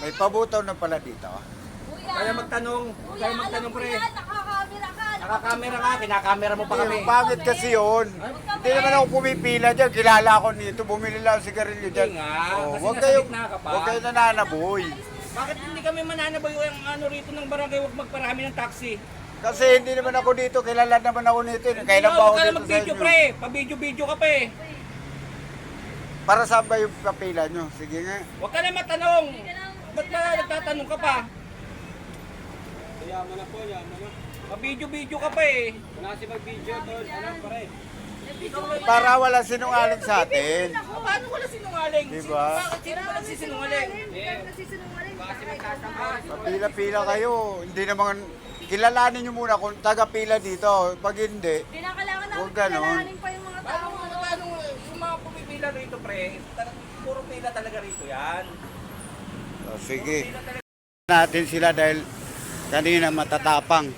May pabutaw na pala dito. Kuya. Kaya magtanong, Kuya, kaya alam magtanong ko pre. yan. Nakakamera ka. Nakakamera ka, kinakamera mo pa kami. Yung pangit kasi yun. Hindi naman ako pumipila dyan. Kilala ako nito. Bumili lang ako sigarilyo dyan. Hindi nga, Oh, kasi kayo, gitna ka pa. wag kayo nananaboy. Bakit hindi kami mananaboy yung ano rito ng barangay, huwag magparami ng taxi? Kasi hindi naman ako dito. Kilala naman ako nito. Kailan pa ako huwag ka na dito sa mag-video inyo? pre, pa-video-video ka pa eh. Para saan ba yung papila nyo? Sige nga. Huwag ka na matanong. Ba't ba nagtatanong ka pa? Yaman na po, yaman na. Pa-video-video ka pa eh. Wala si mag-video tol. Ano pare? Para wala sinungaling sa atin. Paano wala sinungaling? Diba? Sino, bakit sino ba nagsisinungaling? Pila-pila kayo. Hindi naman... Kilalanin nyo muna kung taga-pila dito. Pag hindi, Hindi na kailangan Huwag namin ganon. kilalanin pa yung mga Paano, tao. paano, yung mga pumipila rito pre, talagang puro pila talaga rito yan. Oh, sige. Natin sila dahil kanina matatapang.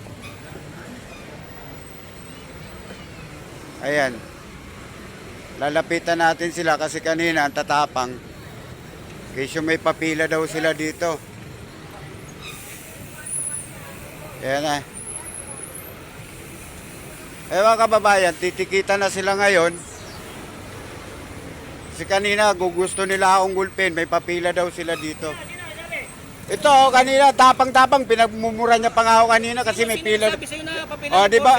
Ayan. Lalapitan natin sila kasi kanina ang tatapang. Kasi may papila daw sila dito. Ayan. Eh mga kababayan, titikita na sila ngayon. Si kanina gugusto nila akong gulpin, may papila daw sila dito. Ito, oh, kanina, tapang-tapang, pinagmumura niya pa nga ako kanina kasi may Sino pila. nagsabi sa'yo na papila Oh, di ba?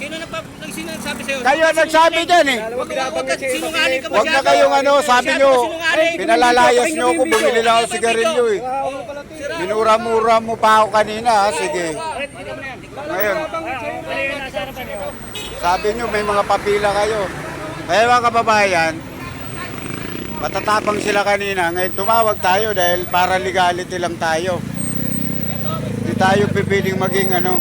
Sino nagpa, sino nagsabi sa'yo? Kayo ang nagsabi dyan eh. Huwag ka, huwag ka, sinungaling ka Huwag na masyado. kayong ano, sabi Masyado nyo, sinungaling. pinalalayas nyo ako, bumili lang ako sigarilyo eh. Minura-mura mo pa ako kanina, ha? sige. Ngayon, sabi nyo may mga papila kayo. Kaya mga kababayan, matatapang sila kanina. Ngayon tumawag tayo dahil para legality lang tayo. Hindi tayo pipiling maging ano.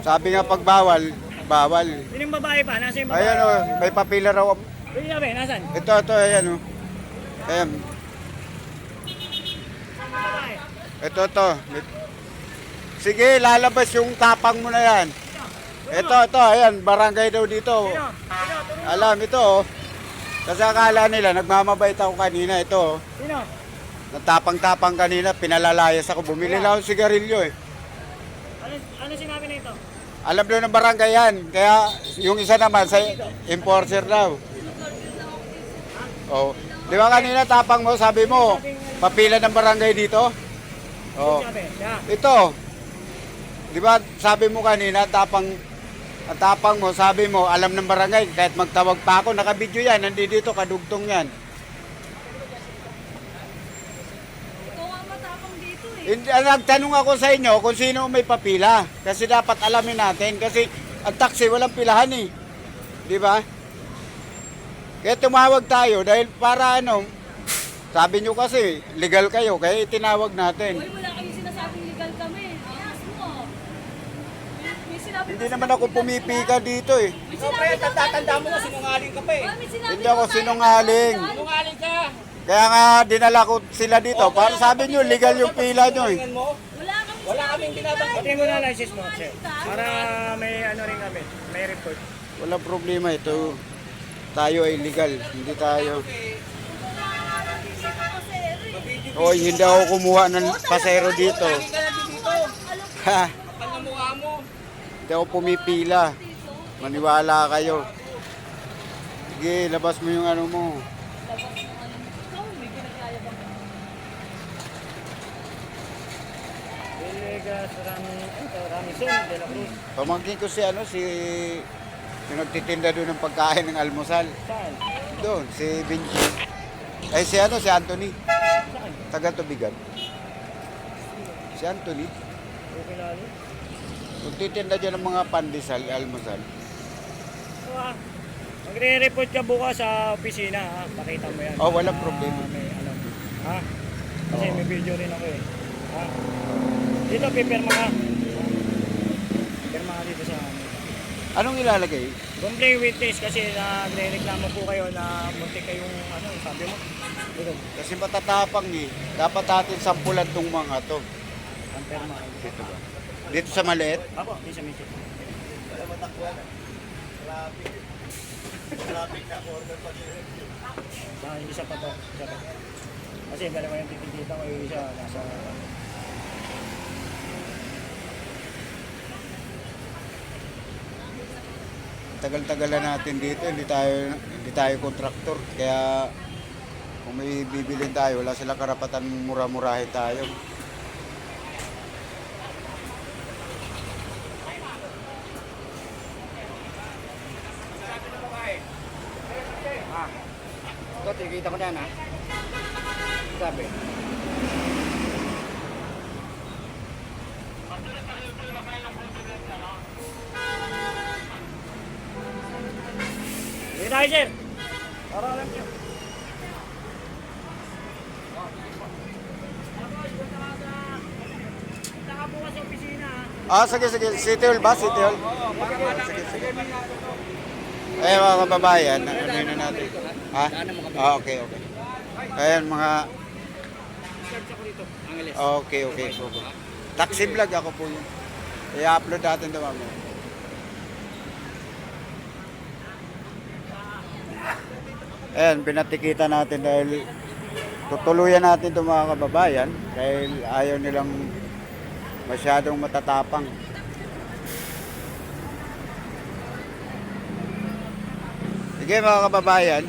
Sabi nga pag bawal, bawal. Yung babae pa? Nasa yung babae? Ayan o, may papila raw. Pwede na ba? Nasaan? Ito, ito, ayan o. Ayan. Ito, ito. Sige, lalabas yung tapang mo na yan. Ito, ito, ayan, barangay daw dito. Alam, ito oh. Kasi akala nila, nagmamabait ako kanina. Ito, oh. Sino? natapang-tapang kanina, pinalalayas ako. Bumili lang ako sigarilyo eh. Ano, ano sinabi na ito? Alam daw ng barangay yan. Kaya yung isa naman sa enforcer daw. Oh. Di ba kanina tapang mo, sabi mo, papila ng barangay dito? Oh. Siya. Ito. Di ba sabi mo kanina, tapang ang tapang mo, sabi mo, alam ng barangay, kahit magtawag pa ako, nakabidyo yan, nandito, kadugtong yan. Ikaw ang matapang dito eh. Hindi, nagtanong ako sa inyo kung sino may papila. Kasi dapat alamin natin. Kasi ang taxi walang pilahan eh. Di ba? Kaya tumawag tayo dahil para ano, sabi nyo kasi legal kayo, kaya itinawag natin. Uy, wala kayong sinasabing legal kami. Ayos mo. Hindi naman ako pumipika dito eh. Sinabi pre, tatanda mo na sinungaling ka pa eh. Hindi ako sinungaling. Sinungaling ka. Kaya nga dinala ko sila dito. Para sabi nyo, legal yung pila nyo eh. Wala kami Wala kaming binabanggit. Pati mo na license mo, sir. Para may ano rin kami, may report. Walang problema ito. Tayo ay legal. Hindi tayo. Oy, hindi ako kumuha ng pasero dito. Ha, Kapal na mukha mo. Hindi ako pumipila. Maniwala kayo. Sige, labas mo yung ano mo. Pamangkin ko si ano, si yung nagtitinda doon ng pagkain ng almusal. Doon, si Benji. Ay, si ano, si Anthony. Taga Tubigan. Si Anthony. Okay lalo. Nagtitinda dyan ng mga pandesal, almusal. Ah, magre-report ka bukas sa opisina, ha? Pakita mo yan. Oh, walang Ah, problema. may ano, ha? Kasi Oo. may video rin ako eh. Ha? Dito, pipirma ka. Pirma ka dito sa amin. Anong ilalagay? Complaint witness kasi nagre-reklamo po kayo na muntik kayong ano, sabi mo. Dito, Kasi matatapang eh. Dapat natin sampulan tong mga to. ang pirma. Dito ba? Dito sa maliit? Apo, di sa medyo. Ah, isa pa to. Isa pa. Kasi dalawa yung tititita ko yung isa nasa... Tagal-tagal na natin dito, hindi tayo hindi tayo kontraktor. Kaya kung may bibilin tayo, wala sila karapatan mura-murahin tayo. Ito, tikita ko na na. Sabi. Sige tayo, sir. Para alam niyo. Nakabukas sa opisina. Ah, sige, sige. City Hall ba? City Hall? Sige, sige. Eh, mga kababayan, ano na natin? Ha? Ah, okay, okay. Ayan, mga... Okay, okay. okay. Taxi vlog ako po yun. I-upload natin ito mamaya. Ayan, pinatikita natin dahil tutuluyan natin ito mga kababayan dahil ayaw nilang masyadong matatapang. Sige mga kababayan,